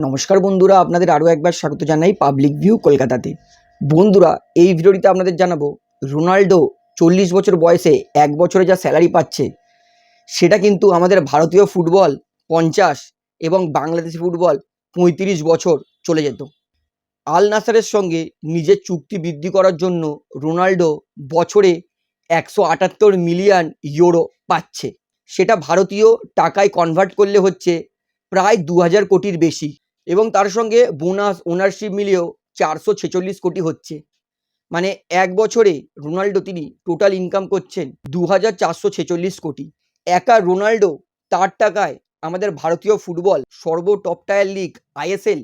নমস্কার বন্ধুরা, আপনাদের আরও একবার স্বাগত জানাই পাবলিক ভিউ কলকাতাতে। বন্ধুরা, এই ভিডিওটিতে আপনাদের জানাব, রোনাল্ডো চল্লিশ বছর বয়সে এক বছরে যা স্যালারি পাচ্ছে, সেটা কিন্তু আমাদের ভারতীয় ফুটবল পঞ্চাশ এবং বাংলাদেশি ফুটবল পঁয়ত্রিশ বছর চলে যেত। আল নাসারের সঙ্গে নিজের চুক্তি বৃদ্ধি করার জন্য রোনাল্ডো বছরে একশো আটাত্তর মিলিয়ন ইউরো পাচ্ছে। সেটা ভারতীয় টাকায় কনভার্ট করলে হচ্ছে প্রায় দু হাজার কোটির বেশি। এবং তার সঙ্গে বোনাস ওনারশিপ মিলিয়েও চারশো ছেচল্লিশ কোটি হচ্ছে। মানে এক বছরে রোনাল্ডো তিনি টোটাল ইনকাম করছেন দু হাজার চারশো ছেচল্লিশ কোটি। একা রোনাল্ডো তার টাকায় আমাদের ভারতীয় ফুটবল সর্ব টপ টায়ার লিগ আইএসএল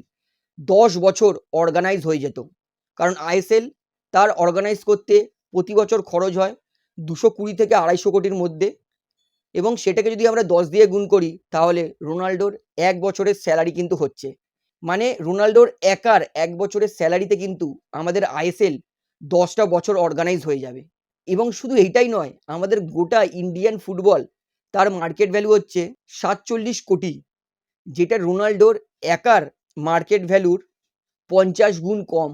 দশ বছর অর্গানাইজ হয়ে যেত। কারণ আইএসএল তার অর্গানাইজ করতে প্রতি বছর খরচ হয় দুশো কুড়ি থেকে আড়াইশো কোটির মধ্যে। এবং সেটাকে যদি আমরা দশ দিয়ে গুণ করি, তাহলে রোনাল্ডোর এক বছরের স্যালারি কিন্তু হচ্ছে। মানে রোনাল্ডোর একার এক বছরের স্যালারিতে কিন্তু আমাদের আইএসএল দশটা বছর অর্গানাইজ হয়ে যাবে। এবং শুধু এইটাই নয়, আমাদের গোটা ইন্ডিয়ান ফুটবল তার মার্কেট ভ্যালু হচ্ছে সাতচল্লিশ কোটি। যেটা রোনাল্ডোর একার মার্কেট ভ্যালুর পঞ্চাশ গুণ কম।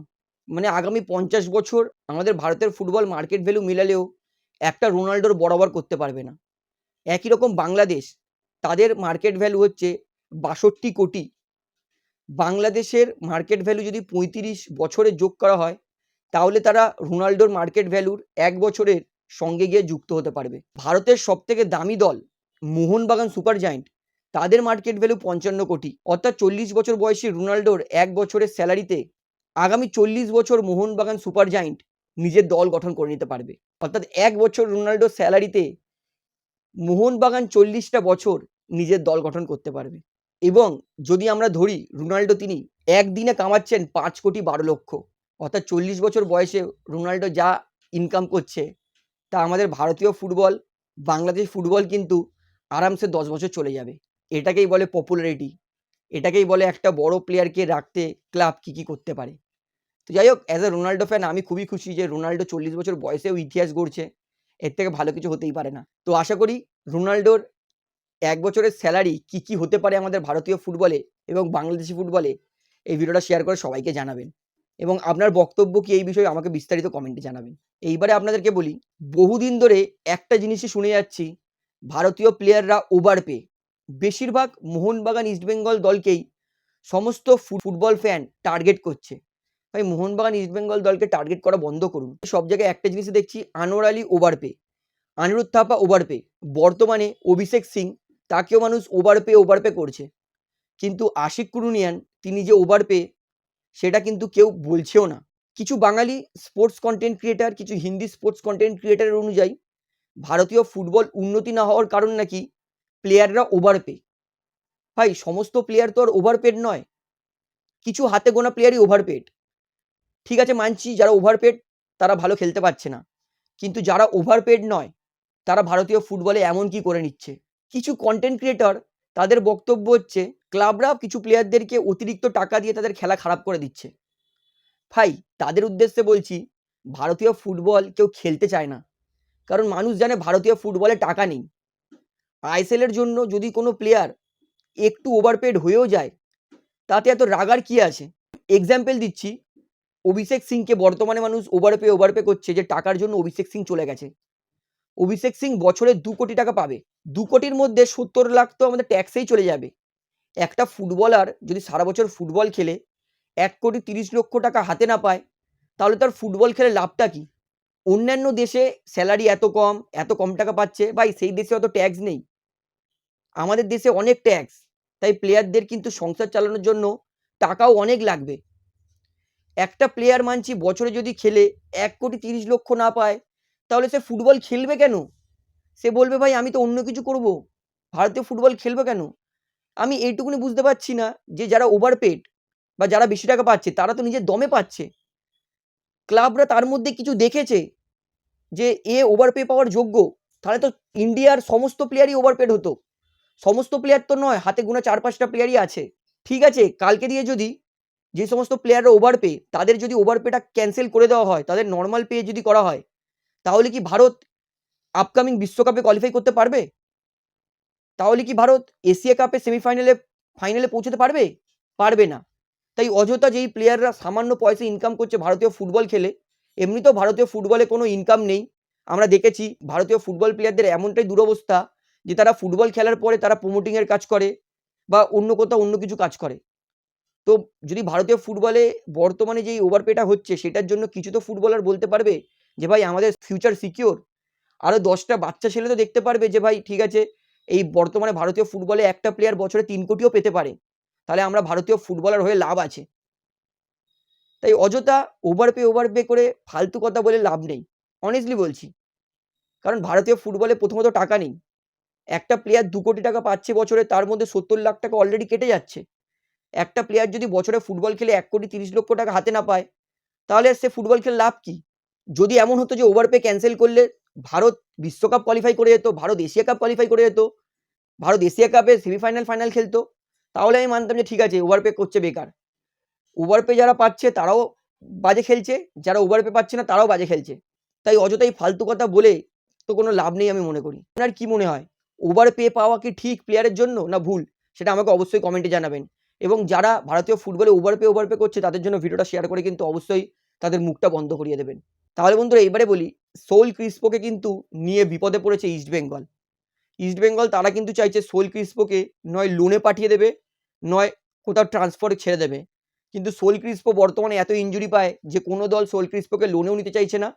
মানে আগামী পঞ্চাশ বছর আমাদের ভারতের ফুটবল মার্কেট ভ্যালু মিলালেও একটা রোনাল্ডোর বরাবর করতে পারবে না। একই রকম বাংলাদেশ, তাদের মার্কেট ভ্যালু হচ্ছে বাষট্টি কোটি। বাংলাদেশের মার্কেট ভ্যালু যদি পঁয়ত্রিশ বছরে যোগ করা হয়, তাহলে তারা রোনাল্ডোর মার্কেট ভ্যালুর এক বছরের সঙ্গে গিয়ে যুক্ত হতে পারবে। ভারতের সবথেকে দামি দল মোহনবাগান সুপার জায়েন্ট, তাদের মার্কেট ভ্যালু পঞ্চান্ন কোটি। অর্থাৎ চল্লিশ বছর বয়সী রোনাল্ডোর এক বছরের স্যালারিতে আগামী চল্লিশ বছর মোহনবাগান সুপার জায়েন্ট নিজের দল গঠন করে নিতে পারবে। অর্থাৎ এক বছর রোনাল্ডোর স্যালারিতে মোহনবাগান চল্লিশটা বছর নিজের দল গঠন করতে পারবে। এবং যদি আমরা ধরি রোনাল্ডো তিনি একদিনে কামাচ্ছেন পাঁচ কোটি বারো লক্ষ, অর্থাৎ চল্লিশ বছর বয়সে রোনাল্ডো যা ইনকাম করছে, তা আমাদের ভারতীয় ফুটবল, বাংলাদেশ ফুটবল কিন্তু আরামসে দশ বছর চলে যাবে। এটাকেই বলে পপুলারিটি এটাকেই বলে একটা বড় প্লেয়ারকে রাখতে ক্লাব কী কী করতে পারে। তো যাই হোক অ্যাজ এ রোনাল্ডো ফ্যান আমি খুবই খুশি যে রোনাল্ডো চল্লিশ বছর বয়সেও ইতিহাস গড়ছে, এর থেকে ভালো কিছু হতেই পারে না। তো আশা করি রোনাল্ডোর এক বছরের স্যালারি কি কি হতে পারে আমাদের ভারতীয় ফুটবলে এবং বাংলাদেশি ফুটবলে, এই ভিডিওটা শেয়ার করে সবাইকে জানাবেন। এবং আপনার বক্তব্য কি এই বিষয়ে আমাকে বিস্তারিত কমেন্টে জানাবেন। এইবারে আপনাদেরকে বলি, বহুদিন ধরে একটা জিনিসই শুনে যাচ্ছি, ভারতীয় প্লেয়াররা ওভার পে বেশিরভাগ মোহনবাগান ইস্টবেঙ্গল দলকেই সমস্ত ফুটবল ফ্যান টার্গেট করছে। ভাই, মোহনবাগান ইস্টবেঙ্গল দলকে টার্গেট করা বন্ধ করুন। সব জায়গায় একটা জিনিসই দেখছি, Anwar Ali over pay Anirudh Thapa over pay বর্তমানে অভিষেক সিং তাকেও মানুষ ওভার পে ওভার পে করছে। কিন্তু আশিক কুরুনিয়ান, তিনি যে ওভার পে সেটা কিন্তু কেউ বলছেও না। কিছু বাঙালি স্পোর্টস কন্টেন্ট ক্রিয়েটার কিছু হিন্দি স্পোর্টস কন্টেন্ট ক্রিয়েটারের অনুযায়ী, ভারতীয় ফুটবল উন্নতি না হওয়ার কারণ নাকি প্লেয়াররা ওভার পে ভাই, সমস্ত প্লেয়ার তো আর ওভার পেড নয়। কিছু হাতে গোনা প্লেয়ারই ওভার পেড ঠিক আছে, মানছি, যারা ওভার পেড তারা ভালো খেলতে পারছে না। কিন্তু যারা ওভার পেড নয়, তারা ভারতীয় ফুটবলে এমন কি করে নিচ্ছে? কিছু কন্টেন্ট ক্রিয়েটর তাদের বক্তব্য হচ্ছে ক্লাবরা কিছু প্লেয়ারদেরকে অতিরিক্ত টাকা দিয়ে তাদের খেলা খারাপ করে দিচ্ছে। ভাই, তাদের উদ্দেশ্যে বলছি, ভারতীয় ফুটবল কেউ খেলতে চায় না। কারণ মানুষ জানে ভারতীয় ফুটবলে টাকা নেই। আইএসএলের জন্য যদি কোনো প্লেয়ার একটু ওভারপেড হয়েও যায়, তাতে এত রাগার কি আছে? এক্সাম্পল দিচ্ছি, অভিষেক সিংকে বর্তমানে মানুষ ওভারপে ওভারপে করছে যে টাকার জন্য অভিষেক সিং চলে গেছে। অভিষেক সিং বছরে দু কোটি টাকা পাবে। দু কোটির মধ্যে সত্তর লাখ তো আমাদের ট্যাক্সেই চলে যাবে। একটা ফুটবলার যদি সারা বছর ফুটবল খেলে, এক কোটি তিরিশ লক্ষ টাকা হাতে না পায়, তাহলে তার ফুটবল খেলে লাভটা কি? অন্যান্য দেশে স্যালারি এত কম এত কম টাকা পাচ্ছে, ভাই সেই দেশে অত ট্যাক্স নেই। আমাদের দেশে অনেক ট্যাক্স তাই প্লেয়ারদের কিন্তু সংসার চালানোর জন্য টাকাও অনেক লাগবে। একটা প্লেয়ার মানছি বছরে যদি খেলে, এক কোটি তিরিশ লক্ষ না পায় তাহলে সে ফুটবল খেলবে কেন? সে বলবে, ভাই, আমি তো অন্য কিছু করব। ভারতীয় ফুটবল খেলবে কেন? আমি এইটুকুনি বুঝতে পারছি না যে যারা ওভারপেড বা যারা বেশি টাকা পাচ্ছে, তারা তো নিজের দমে পাচ্ছে। ক্লাবরা তার মধ্যে কিছু দেখেছে যে, এ ওভারপে পাওয়ার যোগ্য। তাহলে তো ইন্ডিয়ার সমস্ত প্লেয়ারই ওভারপেড হতো। সমস্ত প্লেয়ার তো নয়, হাতে গোনা চার পাঁচটা প্লেয়ারই আছে। ঠিক আছে, কালকে দিয়ে যদি যে সমস্ত প্লেয়াররা ওভার পে তাদের যদি ওভার পেটা ক্যান্সেল করে দেওয়া হয়, তাদের নর্মাল পে যদি করা হয় তাহলে কি ভারত আপকামিং বিশ্বকাপে কোয়ালিফাই করতে পারবে? তাহলে কি ভারত এশিয়া কাপে সেমিফাইনালে ফাইনালে পৌঁছতে পারবে? পারবে না। তাই অযথা যেই প্লেয়াররা সামান্য পয়সা ইনকাম করছে ভারতীয় ফুটবল খেলে, এমনিতেও ভারতীয় ফুটবলে কোনো ইনকাম নেই। আমরা দেখেছি ভারতীয় ফুটবল প্লেয়ারদের এমনটাই দুরবস্থা যে তারা ফুটবল খেলার পরে তারা প্রমোটিংয়ের কাজ করে বা অন্য কোথাও অন্য কিছু কাজ করে। তো যদি ভারতীয় ফুটবলে বর্তমানে যেই ওভারপেটা হচ্ছে, সেটার জন্য কিছু তো ফুটবলার বলতে পারবে যে ভাই আমাদের ফিউচার সিকিওর আরও দশটা বাচ্চা ছেলে তো দেখতে পারবে যে ভাই, ঠিক আছে, এই বর্তমানে ভারতীয় ফুটবলে একটা প্লেয়ার বছরে তিন কোটিও পেতে পারে। তাহলে আমরা ভারতীয় ফুটবলার হয়ে লাভ আছে। তাই অযথা ওভার পে ওভার পে করে ফালতু কথা বলে লাভ নেই। অনেস্টলি বলছি। কারণ ভারতীয় ফুটবলে প্রথমত টাকা নেই। একটা প্লেয়ার দু কোটি টাকা পাচ্ছে বছরে, তার মধ্যে সত্তর লাখ টাকা অলরেডি কেটে যাচ্ছে। একটা প্লেয়ার যদি বছরে ফুটবল খেলে এক কোটি তিরিশ লক্ষ টাকা হাতে না পায়, তাহলে সে ফুটবল খেলে লাভ কি? যদি এমন হতো যে ওভার পে ক্যান্সেল করলে ভারত বিশ্বকাপ কোয়ালিফাই করে যেত, ভারত এশিয়া কাপ কোয়ালিফাই করে যেত, ভারত এশিয়া কাপে সেমিফাইনাল ফাইনাল খেলতো, তাহলে আমি মানতাম যে ঠিক আছে ওভার পে করছে বেকার। ওভার পে যারা পাচ্ছে তারাও বাজে খেলছে, যারা ওভার পে পাচ্ছে না তারাও বাজে খেলছে। তাই অযথাই ফালতু কথা বলে তো কোনো লাভ নেই আমি মনে করি। আপনার কি মনে হয়? ওভার পে পাওয়া কি ঠিক প্লেয়ারের জন্য না ভুল? সেটা আমাকে অবশ্যই কমেন্টে জানাবেন। এবং যারা ভারতীয় ফুটবলে ওভার পে ওভার পে করছে তাদের জন্য ভিডিওটা শেয়ার করে কিন্তু অবশ্যই তাদের মুখটা বন্ধ করিয়ে দেবেন। তাহলে বন্ধুরা এবারে বলি সোল ক্রিস্পোকে কিন্তু নিয়ে বিপদে পড়েছে ইস্ট বেঙ্গল ইস্ট বেঙ্গল তারা কিন্তু চাইছে সোল ক্রিস্পোকে নয় লোনে পাঠিয়ে দেবে, নয় কোথাও ট্রান্সফার ছেড়ে দেবে। কিন্তু সোল ক্রিস্পো বর্তমানে এত ইঞ্জুরি পায় যে কোনো দল সোল ক্রিস্পোকে লোনেও নিতে চাইছে না,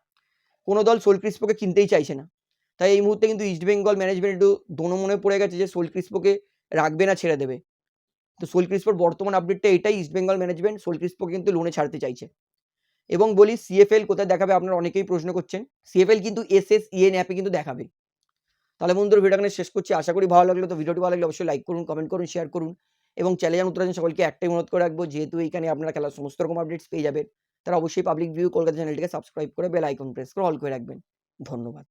কোনো দল সোল ক্রিস্পোকে কিনতেই চাইছে না। তাই এই মুহূর্তে কিন্তু ইস্ট বেঙ্গল ম্যানেজমেন্ট একটু দোনো মনে পড়ে গেছে যে সোল ক্রিস্পোকে রাখবে না, ছেড়ে দেবে। তো সোল ক্রিস্পোর বর্তমান আপডেটটা এটাই ইস্ট বেঙ্গল ম্যানেজমেন্ট সোল ক্রিস্পোকে কিন্তু লোনে ছাড়তে চাইছে। এবং বলি সিএফএল কোথায় দেখাবে আপনারা অনেকেই প্রশ্ন করছেন। সিএফএল কিন্তু এস এস ইএন অ্যাপে কিন্তু দেখাবে। তাহলে বন্ধুরা ভিডিওখানে এখানে শেষ করছি। আশা করি ভালো লাগল। তো ভিডিওটি ভালো লাগলে অবশ্যই লাইক করুন কমেন্ট করুন শেয়ার করুন এবং নতুন আছেন সকলকে একটাই অনুরোধ করে রাখব, যেহেতু এইখানে আপনারা খেলার সমস্ত রকম আপডেটস পেয়ে যাবেন, তারা অবশ্যই পাবলিক ভিউ কলকাতা চ্যানেলটিকে সাবস্ক্রাইব করে বেল আইকন প্রেস করে অল করে রাখবেন। ধন্যবাদ।